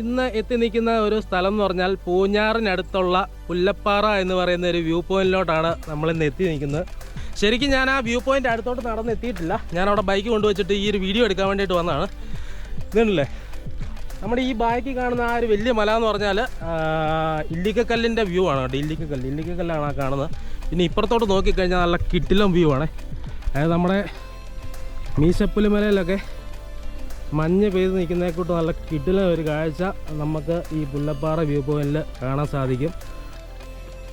ഇന്ന് എത്തി നിൽക്കുന്ന ഒരു സ്ഥലം എന്ന് പറഞ്ഞാൽ പൂഞ്ഞാറിനടുത്തുള്ള പുല്ലപ്പാറ എന്ന് പറയുന്ന ഒരു വ്യൂ പോയിന്റിലോട്ടാണ് നമ്മൾ ഇന്ന് എത്തി നിൽക്കുന്നത്. ശരിക്കും ഞാൻ ആ വ്യൂ പോയിന്റ് അടുത്തോട്ട് നടന്ന് എത്തിയിട്ടില്ല. ഞാൻ അവിടെ ബൈക്ക് കൊണ്ടുവച്ചിട്ട് ഈ ഒരു വീഡിയോ എടുക്കാൻ വേണ്ടിയിട്ട് വന്നതാണ്. ഇതുണ്ടല്ലേ? നമ്മുടെ ഈ ബാക്കി കാണുന്ന ആ ഒരു വലിയ മല എന്ന് പറഞ്ഞാൽ ഇല്ലിക്കക്കല്ലിന്റെ വ്യൂ ആണ് കേട്ടോ. ഇല്ലിക്കക്കല്ല്. ഇല്ലിക്കക്കല്ലാണ് ആ കാണുന്നത്. പിന്നെ ഇപ്പുറത്തോട്ട് നോക്കിക്കഴിഞ്ഞാൽ നല്ല കിട്ടിലും വ്യൂ ആണ്. അതായത് നമ്മുടെ മീശപ്പുലിമലയിലൊക്കെ മഞ്ഞ് പെയ്ത് നിൽക്കുന്നതിനെക്കൂട്ട് നല്ല കിടില ഒരു കാഴ്ച നമുക്ക് ഈ പുല്ലപ്പാറ വ്യൂ പോയിന്റിൽ കാണാൻ സാധിക്കും.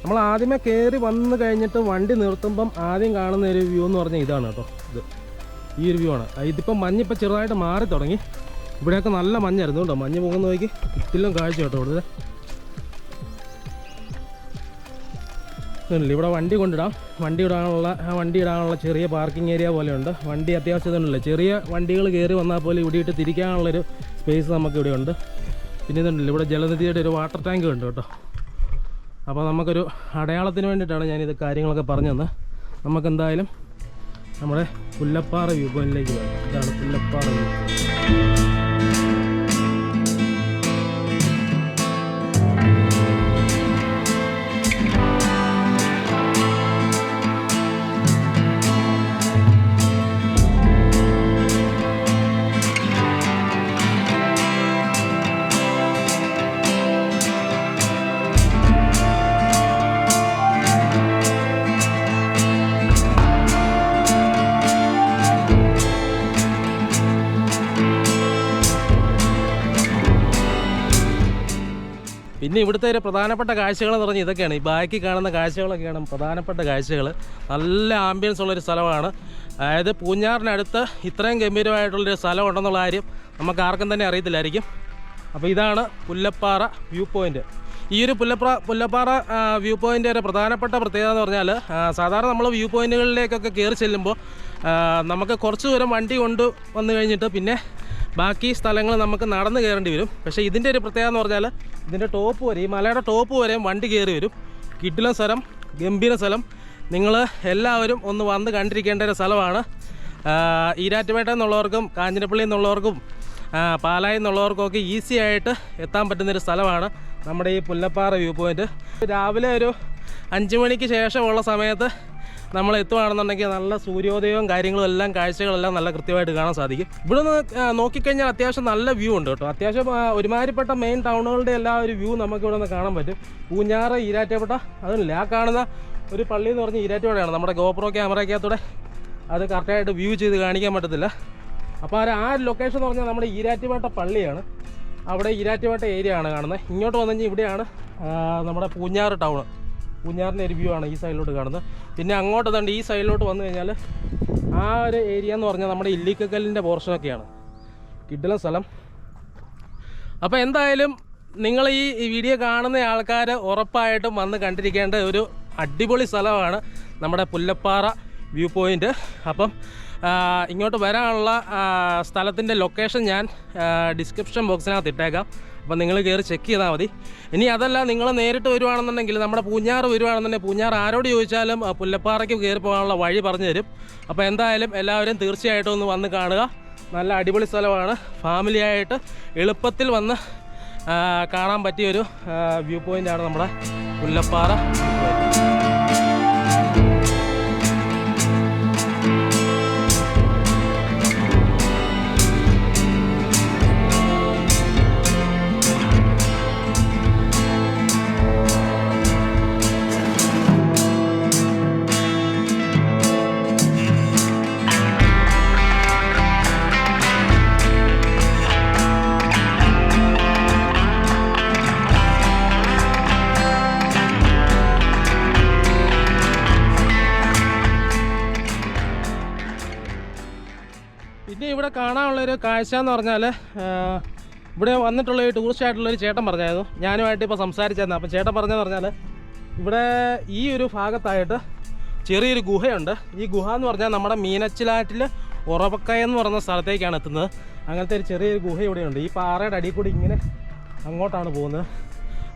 നമ്മൾ ആദ്യമേ കയറി വന്നു കഴിഞ്ഞിട്ട് വണ്ടി നിർത്തുമ്പം ആദ്യം കാണുന്ന ഒരു വ്യൂ എന്ന് പറഞ്ഞാൽ ഇതാണ് കേട്ടോ ഇത്. ഈ ഒരു വ്യൂ ആണ്. ഇതിപ്പം മഞ്ഞ് ഇപ്പം ചെറുതായിട്ട് മാറി തുടങ്ങി. ഇവിടെയൊക്കെ നല്ല മഞ്ഞായിരുന്നു കേട്ടോ. മഞ്ഞ് പോകുന്ന നോക്കി കിട്ടിലും കാഴ്ച കേട്ടോ ഇവിടുത്തെ. ഇതുണ്ടല്ലോ ഇവിടെ വണ്ടി കൊണ്ടിടാം. വണ്ടി ഇടാനുള്ള ആ വണ്ടി ഇടാനുള്ള ചെറിയ പാർക്കിംഗ് ഏരിയ പോലെയുണ്ട്. വണ്ടി അത്യാവശ്യം ഇതുണ്ടല്ലോ ചെറിയ വണ്ടികൾ കയറി വന്നാൽ പോലും ഇവിടെ ഇട്ട് തിരിക്കാനുള്ളൊരു സ്പേസ് നമുക്ക് ഇവിടെ ഉണ്ട്. പിന്നെ ഇതുണ്ടല്ലോ ഇവിടെ ജലനിധിയുടെ ഒരു വാട്ടർ ടാങ്ക് ഉണ്ട് കേട്ടോ. അപ്പോൾ നമുക്കൊരു അടയാളത്തിന് വേണ്ടിയിട്ടാണ് ഞാനിത് കാര്യങ്ങളൊക്കെ പറഞ്ഞു തന്നത് നമുക്ക് എന്തായാലും നമ്മുടെ പുല്ലപ്പാറ വ്യൂ പോയിന്റിലേക്ക് പോകാം ഇതാണ് പുല്ലപ്പാറ വ്യൂ പിന്നെ ഇവിടുത്തെ ഒരു പ്രധാനപ്പെട്ട കാഴ്ചകൾ എന്ന് പറഞ്ഞാൽ ഇതൊക്കെയാണ്. ഈ ബാക്കി കാണുന്ന കാഴ്ചകളൊക്കെയാണ് പ്രധാനപ്പെട്ട കാഴ്ചകൾ നല്ല ആംബിയൻസ് ഉള്ളൊരു സ്ഥലമാണ്. അതായത് പൂഞ്ഞാറിനടുത്ത് ഇത്രയും ഗംഭീരമായിട്ടുള്ളൊരു സ്ഥലം ഉണ്ടെന്നുള്ള കാര്യം നമുക്ക് ആർക്കും തന്നെ അറിയത്തില്ലായിരിക്കും. അപ്പോൾ ഇതാണ് പുല്ലപ്പാറ വ്യൂ പോയിന്റ് ഈ ഒരു പുല്ലപ്പാറ പുല്ലപ്പാറ വ്യൂ പോയിന്റ് ഒരു പ്രധാനപ്പെട്ട പ്രത്യേകത എന്ന് പറഞ്ഞാൽ സാധാരണ നമ്മൾ വ്യൂ പോയിന്റുകളിലേക്കൊക്കെ കയറി ചെല്ലുമ്പോൾ നമുക്ക് കുറച്ച് ദൂരം വണ്ടി കൊണ്ട് വന്നു കഴിഞ്ഞിട്ട് പിന്നെ ബാക്കി സ്ഥലങ്ങൾ നമുക്ക് നടന്ന് കയറേണ്ടി വരും. പക്ഷേ ഇതിന്റെ ഒരു പ്രത്യേകത എന്ന് പറഞ്ഞാൽ ഇതിന്റെ ടോപ്പ് വരെ ഈ മലയുടെ ടോപ്പ് വരെയും വണ്ടി കയറി വരും. കിട്ടില സ്ഥലം ഗംഭീര സ്ഥലം. നിങ്ങൾ എല്ലാവരും ഒന്ന് വന്ന് കണ്ടിരിക്കേണ്ട ഒരു സ്ഥലമാണ്. ഈരാറ്റുപേട്ട എന്നുള്ളവർക്കും കാഞ്ഞിരപ്പള്ളി എന്നുള്ളവർക്കും പാലായി എന്നുള്ളവർക്കും ഒക്കെ ഈസി ആയിട്ട് എത്താൻ പറ്റുന്നൊരു സ്ഥലമാണ് നമ്മുടെ ഈ പുല്ലപ്പാറ വ്യൂ പോയിന്റ് രാവിലെ ഒരു അഞ്ച് മണിക്ക് ശേഷമുള്ള സമയത്ത് നമ്മൾ എത്തുകയാണെന്നുണ്ടെങ്കിൽ നല്ല സൂര്യോദയവും കാര്യങ്ങളും എല്ലാം കാഴ്ചകളെല്ലാം നല്ല കൃത്യമായിട്ട് കാണാൻ സാധിക്കും. ഇവിടെ നിന്ന് നോക്കിക്കഴിഞ്ഞാൽ അത്യാവശ്യം നല്ല വ്യൂ ഉണ്ട് കേട്ടോ. അത്യാവശ്യം ഒരുമാതിരിപ്പെട്ട മെയിൻ ടൗണുകളുടെ എല്ലാ ഒരു വ്യൂ നമുക്ക് ഇവിടെ നിന്ന് കാണാൻ പറ്റും. പൂഞ്ഞാറ് ഈരാറ്റപ്പെട്ട അതല്ല. ആ കാണുന്ന ഒരു പള്ളി എന്ന് പറഞ്ഞ് ഈരാറ്റോടെയാണ് നമ്മുടെ ഗോപ്രോ ക്യാമറയ്ക്കകത്തൂടെ അത് കറക്റ്റായിട്ട് വ്യൂ ചെയ്ത് കാണിക്കാൻ പറ്റത്തില്ല. അപ്പോൾ ആ ഒരു ലൊക്കേഷൻ എന്ന് പറഞ്ഞാൽ നമ്മുടെ ഈരാറ്റുപേട്ട പള്ളിയാണ്. അവിടെ ഈരാറ്റുപേട്ട ഏരിയ ആണ് കാണുന്നത്. ഇങ്ങോട്ട് വന്നു കഴിഞ്ഞാൽ ഇവിടെയാണ് നമ്മുടെ പൂഞ്ഞാറ് ടൗൺ പൂഞ്ഞാറിന്റെ ഒരു വ്യൂ ആണ് ഈ സൈഡിലോട്ട് കാണുന്നത്. പിന്നെ അങ്ങോട്ട് തണ്ട് ഈ സൈഡിലോട്ട് വന്നു കഴിഞ്ഞാൽ ആ ഒരു ഏരിയ എന്ന് പറഞ്ഞാൽ നമ്മുടെ ഇല്ലിക്കക്കല്ലിന്റെ പോർഷനൊക്കെയാണ് കിഡിലെ സ്ഥലം. അപ്പോൾ എന്തായാലും നിങ്ങൾ ഈ വീഡിയോ കാണുന്ന ആൾക്കാർ ഉറപ്പായിട്ടും വന്ന് കണ്ടിരിക്കേണ്ട ഒരു അടിപൊളി സ്ഥലമാണ് നമ്മുടെ പുല്ലപ്പാറ വ്യൂ പോയിന്റ് അപ്പം ഇങ്ങോട്ട് വരാനുള്ള സ്ഥലത്തിന്റെ ലൊക്കേഷൻ ഞാൻ ഡിസ്ക്രിപ്ഷൻ ബോക്സിനകത്ത് ഇട്ടേക്കാം. അപ്പം നിങ്ങൾ കയറി ചെക്ക് ചെയ്താൽ മതി. ഇനി അതല്ല നിങ്ങൾ നേരിട്ട് വരുവാണെന്നുണ്ടെങ്കിൽ നമ്മുടെ പൂഞ്ഞാറ് വരുവാണെന്നുണ്ടെങ്കിൽ പൂഞ്ഞാറ് ആരോട് ചോദിച്ചാലും പുല്ലപ്പാറയ്ക്ക് കയറി പോകാനുള്ള വഴി പറഞ്ഞു തരും. അപ്പോൾ എന്തായാലും എല്ലാവരും തീർച്ചയായിട്ടും ഒന്ന് വന്ന് കാണുക. നല്ല അടിപൊളി സ്ഥലമാണ്. ഫാമിലിയായിട്ട് എളുപ്പത്തിൽ വന്ന് കാണാൻ പറ്റിയൊരു വ്യൂ പോയിന്റാണ് നമ്മുടെ പുല്ലപ്പാറ. ഒരു കാഴ്ച എന്ന് പറഞ്ഞാൽ ഇവിടെ വന്നിട്ടുള്ള ഒരു ടൂറിസ്റ്റ് ആയിട്ടുള്ള ഒരു ചേട്ടൻ പറഞ്ഞായിരുന്നു. ഞാനുമായിട്ട് ഇപ്പോൾ സംസാരിച്ചായിരുന്നു അപ്പം ചേട്ടൻ പറഞ്ഞതെന്ന് പറഞ്ഞാൽ ഇവിടെ ഈ ഒരു ഭാഗത്തായിട്ട് ചെറിയൊരു ഗുഹയുണ്ട്. ഈ ഗുഹ എന്ന് പറഞ്ഞാൽ നമ്മുടെ മീനച്ചിലാറ്റിൽ ഉറവക്കയ എന്ന് പറയുന്ന സ്ഥലത്തേക്കാണ് എത്തുന്നത്. അങ്ങനത്തെ ഒരു ചെറിയൊരു ഗുഹ ഇവിടെയുണ്ട്. ഈ പാറയുടെ അടിയിൽ കൂടി ഇങ്ങനെ അങ്ങോട്ടാണ് പോകുന്നത്.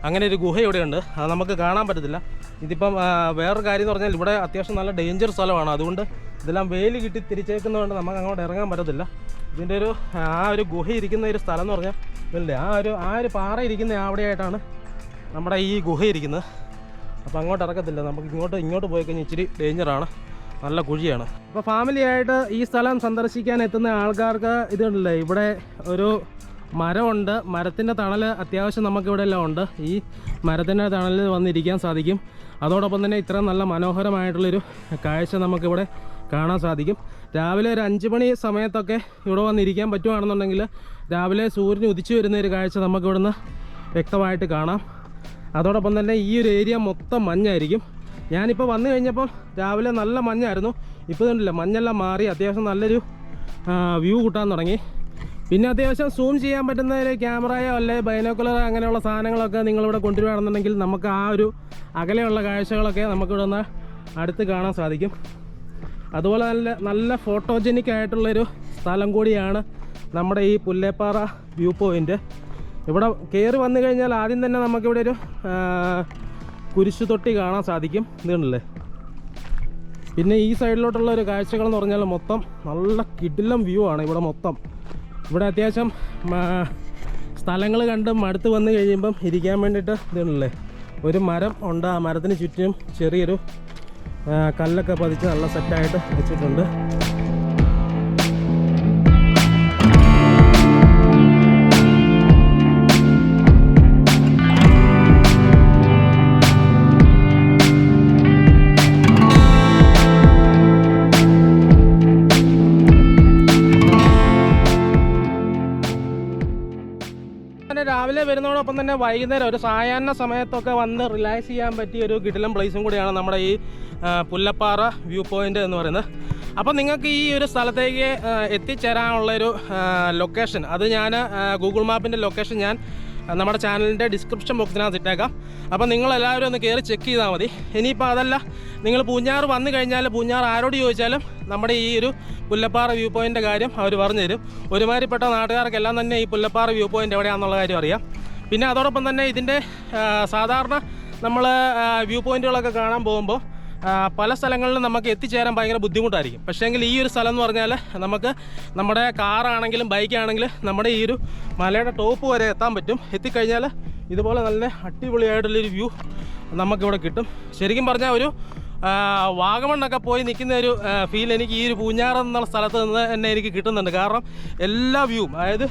അങ്ങനെ ഒരു ഗുഹ ഇവിടെയുണ്ട്. അത് നമുക്ക് കാണാൻ പറ്റത്തില്ല. ഇതിപ്പം വേറൊരു കാര്യം എന്ന് പറഞ്ഞാൽ ഇവിടെ അത്യാവശ്യം നല്ല ഡേഞ്ചർ സ്ഥലമാണ്. അതുകൊണ്ട് ഇതെല്ലാം വെയിൽ കിട്ടി തിരിച്ചേക്കുന്നതുകൊണ്ട് നമുക്ക് അങ്ങോട്ട് ഇറങ്ങാൻ പറ്റത്തില്ല. ഇതിന്റെ ഒരു ആ ഒരു ഗുഹ ഇരിക്കുന്ന ഒരു സ്ഥലം എന്ന് പറഞ്ഞാൽ ഇല്ലേ ആ ഒരു ആ ഒരു പാറ ഇരിക്കുന്ന അവിടെയായിട്ടാണ് നമ്മുടെ ഈ ഗുഹ ഇരിക്കുന്നത്. അപ്പോൾ അങ്ങോട്ട് ഇറക്കത്തില്ല. നമുക്ക് ഇങ്ങോട്ട് ഇങ്ങോട്ട് പോയി കഴിഞ്ഞാൽ ഇച്ചിരി ഡേഞ്ചറാണ് നല്ല കുഴിയാണ്. അപ്പോൾ ഫാമിലിയായിട്ട് ഈ സ്ഥലം സന്ദർശിക്കാൻ എത്തുന്ന ആൾക്കാർക്ക് ഇതുണ്ടല്ലേ? ഇവിടെ ഒരു മരമുണ്ട്. മരത്തിന്റെ തണൽ അത്യാവശ്യം നമുക്കിവിടെ എല്ലാം ഉണ്ട്. ഈ മരത്തിന്റെ തണലിൽ വന്നിരിക്കാൻ സാധിക്കും. അതോടൊപ്പം തന്നെ ഇത്ര നല്ല മനോഹരമായിട്ടുള്ളൊരു കാഴ്ച നമുക്കിവിടെ കാണാൻ സാധിക്കും. രാവിലെ ഒരു അഞ്ച് മണി സമയത്തൊക്കെ ഇവിടെ വന്നിരിക്കാൻ പറ്റുവാണെന്നുണ്ടെങ്കിൽ രാവിലെ സൂര്യൻ ഉദിച്ചു വരുന്ന ഒരു കാഴ്ച നമുക്ക് ഇവിടുന്ന് വ്യക്തമായിട്ട് കാണാം. അതോടൊപ്പം തന്നെ ഈ ഒരു ഏരിയ മൊത്തം മഞ്ഞായിരിക്കും. ഞാനിപ്പോൾ വന്നു കഴിഞ്ഞപ്പോൾ രാവിലെ നല്ല മഞ്ഞായിരുന്നു. ഇപ്പോൾ കണ്ടില്ല മഞ്ഞെല്ലാം മാറി അത്യാവശ്യം നല്ലൊരു വ്യൂ കിട്ടാൻ തുടങ്ങി. പിന്നെ അത്യാവശ്യം സൂം ചെയ്യാൻ പറ്റുന്ന ഒരു ക്യാമറയോ അല്ലെ ബൈനോക്കുലർ അങ്ങനെയുള്ള സാധനങ്ങളൊക്കെ നിങ്ങളിവിടെ കൊണ്ടുവരികയാണെന്നുണ്ടെങ്കിൽ നമുക്ക് ആ ഒരു അകലെയുള്ള കാഴ്ചകളൊക്കെ നമുക്കിവിടെ നിന്ന് അടുത്ത് കാണാൻ സാധിക്കും. അതുപോലെ നല്ല നല്ല ഫോട്ടോജനിക് ആയിട്ടുള്ളൊരു സ്ഥലം കൂടിയാണ് നമ്മുടെ ഈ പുല്ലേപ്പാറ വ്യൂ പോയിന്റ് ഇവിടെ കയറി വന്നു കഴിഞ്ഞാൽ ആദ്യം തന്നെ നമുക്കിവിടെ ഒരു ആ, കുരിശു തൊട്ടി കാണാൻ സാധിക്കും. ഇതുണ്ടല്ലേ? പിന്നെ ഈ സൈഡിലോട്ടുള്ള ഒരു കാഴ്ചകൾ എന്ന് പറഞ്ഞാൽ മൊത്തം നല്ല കിടിലം വ്യൂ ആണ് ഇവിടെ മൊത്തം. ഇവിടെ അത്യാവശ്യം സ്ഥലങ്ങൾ കണ്ട് മടുത്ത് വന്നു കഴിയുമ്പം ഇരിക്കാൻ വേണ്ടിയിട്ട് ഇതുണ്ടല്ലേ? ഒരു മരം ഉണ്ട്. ആ മരത്തിന് ചുറ്റും ചെറിയൊരു കല്ലൊക്കെ പതിച്ച് നല്ല സെറ്റായിട്ട് വെച്ചിട്ടുണ്ട്. വരുന്നതോടൊപ്പം തന്നെ വൈകുന്നേരം ഒരു സായാഹ്ന സമയത്തൊക്കെ വന്ന് റിലാക്സ് ചെയ്യാൻ പറ്റിയ ഒരു കിടിലം പ്ലേസും കൂടിയാണ് നമ്മുടെ ഈ പുല്ലപ്പാറ വ്യൂ പോയിന്റ് എന്ന് പറയുന്നത്. അപ്പം നിങ്ങൾക്ക് ഈ ഒരു സ്ഥലത്തേക്ക് എത്തിച്ചേരാനുള്ളൊരു ലൊക്കേഷൻ അത് ഞാൻ ഗൂഗിൾ മാപ്പിന്റെ ലൊക്കേഷൻ ഞാൻ നമ്മുടെ ചാനലിന്റെ ഡിസ്ക്രിപ്ഷൻ ബോക്സിനകത്ത് ഇട്ടേക്കാം. അപ്പം നിങ്ങളെല്ലാവരും ഒന്ന് കയറി ചെക്ക് ചെയ്താൽ മതി. ഇനിയിപ്പോൾ അതല്ല നിങ്ങൾ പൂഞ്ഞാർ വന്നു കഴിഞ്ഞാൽ പൂഞ്ഞാർ ആരോട് ചോദിച്ചാലും നമ്മുടെ ഈ ഒരു പുല്ലപ്പാറ വ്യൂ പോയിന്റ് കാര്യം അവർ പറഞ്ഞു തരും ഒരുമാതിരിപ്പെട്ട നാട്ടുകാർക്കെല്ലാം തന്നെ ഈ പുല്ലപ്പാറ വ്യൂ പോയിന്റ് എവിടെയാണെന്നുള്ള കാര്യം അറിയാം. പിന്നെ അതോടൊപ്പം തന്നെ ഇതിന്റെ സാധാരണ നമ്മൾ വ്യൂ പോയിന്റുകളൊക്കെ കാണാൻ പോകുമ്പോൾ പല സ്ഥലങ്ങളിലും നമുക്ക് എത്തിച്ചേരാൻ ഭയങ്കര ബുദ്ധിമുട്ടായിരിക്കും. പക്ഷേ പക്ഷേങ്കിൽ ഈ ഒരു സ്ഥലം എന്ന് പറഞ്ഞാൽ നമുക്ക് നമ്മുടെ കാറാണെങ്കിലും ബൈക്കാണെങ്കിലും നമ്മുടെ ഈ ഒരു മലയുടെ ടോപ്പ് വരെ എത്താൻ പറ്റും. എത്തിക്കഴിഞ്ഞാൽ ഇതുപോലെ നല്ല അടിപൊളിയായിട്ടുള്ളൊരു വ്യൂ നമുക്കിവിടെ കിട്ടും. ശരിക്കും പറഞ്ഞാൽ ഒരു വാഗമണ്ണൊക്കെ പോയി നിൽക്കുന്ന ഒരു ഫീൽ എനിക്ക് ഈ ഒരു പൂഞ്ഞാർ എന്നുള്ള സ്ഥലത്ത് നിന്ന് തന്നെ എനിക്ക് കിട്ടുന്നുണ്ട്. കാരണം എല്ലാ വ്യൂവും അതായത്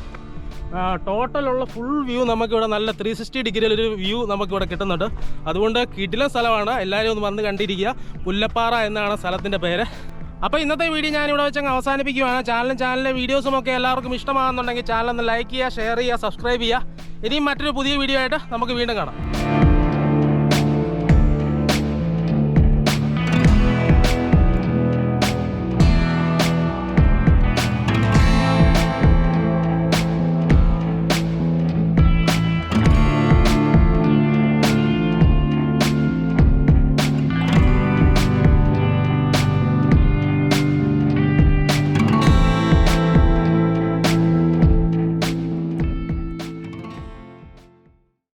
ടോട്ടലുള്ള ഫുൾ വ്യൂ നമുക്കിവിടെ നല്ല ത്രീ സിക്സ്റ്റി ഡിഗ്രിയിലൊരു വ്യൂ നമുക്കിവിടെ കിട്ടുന്നുണ്ട്. അതുകൊണ്ട് കിടിലം സ്ഥലമാണ്. എല്ലാവരും ഒന്ന് വന്ന് കണ്ടിരിക്കുക. പുല്ലപ്പാറ എന്നാണ് സ്ഥലത്തിന്റെ പേര്. അപ്പോൾ ഇന്നത്തെ വീഡിയോ ഞാനിവിടെ വെച്ചങ്ങ് അവസാനിപ്പിക്കുകയാണ് ചാനലും ചാനലിലെ വീഡിയോസും ഒക്കെ എല്ലാവർക്കും ഇഷ്ടമാകുന്നുണ്ടെങ്കിൽ ചാനൽ ഒന്ന് ലൈക്ക് ചെയ്യുക ഷെയർ ചെയ്യുക സബ്സ്ക്രൈബ് ചെയ്യുക. ഇനിയും മറ്റൊരു പുതിയ വീഡിയോ ആയിട്ട് നമുക്ക് വീണ്ടും കാണാം.